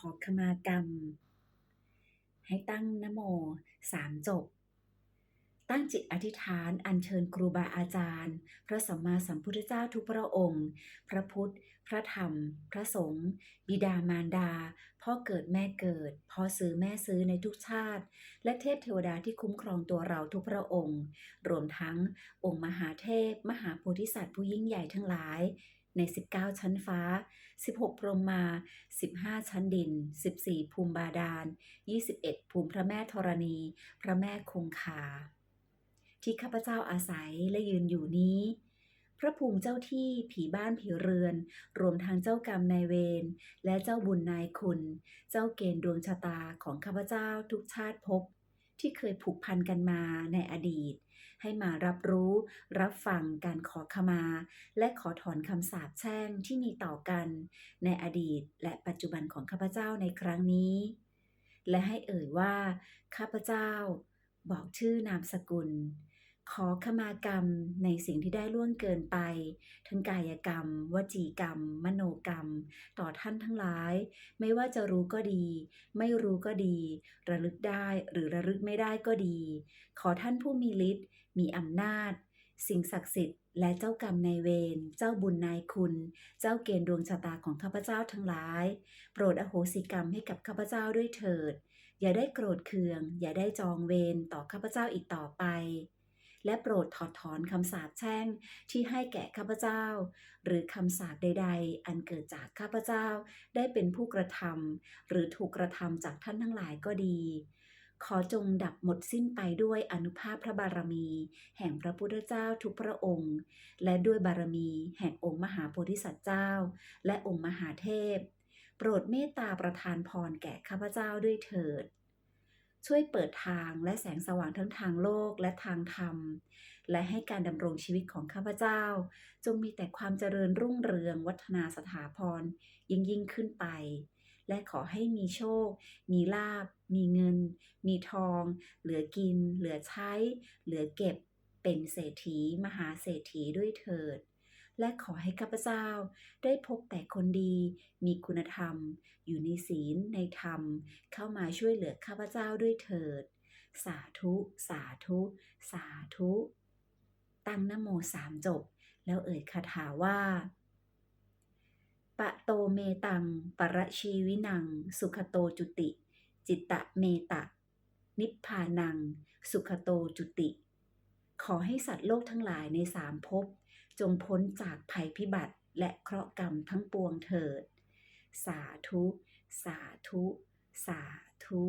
ขอขมากรรม ให้ตั้งนโมสามจบ ตั้งจิตอธิษฐานอัญเชิญครูบาอาจารย์ พระสัมมาสัมพุทธเจ้าทุกพระองค์ พระพุทธ พระธรรม พระสงฆ์บิดามารดา พ่อเกิดแม่เกิด พ่อซื้อแม่ซื้อในทุกชาติ และเทพเทวดาที่คุ้มครองตัวเราทุกพระองค์ รวมทั้งองค์มหาเทพ มหาโพธิสัตว์ผู้ยิ่งใหญ่ทั้งหลาย ใน 19 ชั้นฟ้า 16 พรหมมา 15 ชั้นดิน 14 ภูมิบาดาล 21 ภูมิพระแม่ธรณี พระแม่คงคา ที่ข้าพเจ้าอาศัยและยืนอยู่นี้ พระภูมิเจ้าที่ผีบ้านผีเรือน รวมทั้งเจ้ากรรมนายเวรและเจ้าบุญนายคุณ เจ้าเกณฑ์ดวงชะตาของข้าพเจ้าทุกชาติภพ ที่เคยผูกพันกันมาในอดีต ให้มารับรู้ รับฟังการขอขมา และขอถอนคำสาปแช่งที่มีต่อกัน ในอดีตและปัจจุบันของข้าพเจ้าในครั้งนี้ และให้เอ่ยว่า ข้าพเจ้า บอกชื่อนามสกุล ขอขมากรรมในสิ่งที่ได้ล่วงเกินไป ทั้งกายกรรม วจีกรรม มโนกรรม ต่อท่านทั้งหลาย ไม่ว่าจะรู้ก็ดี ไม่รู้ก็ดี ระลึกได้หรือระลึกไม่ได้ก็ดี ขอท่านผู้มีฤทธิ์มีอำนาจ สิ่งศักดิ์สิทธิ์และเจ้ากรรมนายเวร เจ้าบุญนายคุณ เจ้าเกณฑ์ดวงชะตาของข้าพเจ้าทั้งหลาย โปรดอโหสิกรรมให้กับข้าพเจ้าด้วยเถิด อย่าได้โกรธเคือง อย่าได้จองเวรต่อข้าพเจ้าอีกต่อไป และโปรดถอดถอนคำสาปแช่งที่ให้แก่ข้าพเจ้า หรือคำสาปใด ๆ อันเกิดจากข้าพเจ้าได้เป็นผู้กระทำหรือถูกกระทำจากท่านทั้งหลายก็ดี ขอจงดับหมดสิ้นไปด้วยอนุภาพพระบารมี แห่งพระพุทธเจ้าทุกพระองค์ และด้วยบารมีแห่งองค์มหาโพธิสัตว์เจ้า และองค์มหาเทพ โปรดเมตตาประทานพรแก่ข้าพเจ้าด้วยเถิด ช่วยเปิดทางและแสงสว่างทั้งทางโลกและทางธรรม และให้การดำรงชีวิตของข้าพเจ้า จงมีแต่ความเจริญรุ่งเรืองวัฒนาสถาพรยิ่งยิ่งขึ้นไป และขอให้มีโชค มีลาบ มีเงิน มีทอง เหลือกิน เหลือใช้ เหลือเก็บ เป็นเศรษฐี มหาเศรษฐีด้วยเถิด และขอให้ข้าพเจ้า ได้พบแต่คนดี มีคุณธรรม อยู่ในศีลในธรรม เข้ามาช่วยเหลือข้าพเจ้าด้วยเถิด สาธุ สาธุ สาธุ ตั้งนโมสามจบ แล้วเอ่ยคาถาว่าปะโตเมตัง ปรชีวินัง สุขโตจุติ จิตตะเมตะ นิพพานัง สุขโตจุติ ขอให้สัตว์โลกทั้งหลายในสามภพจงพ้นจากภัยพิบัติและเคราะห์กรรมทั้งปวงเถิด สาธุ สาธุ สาธุ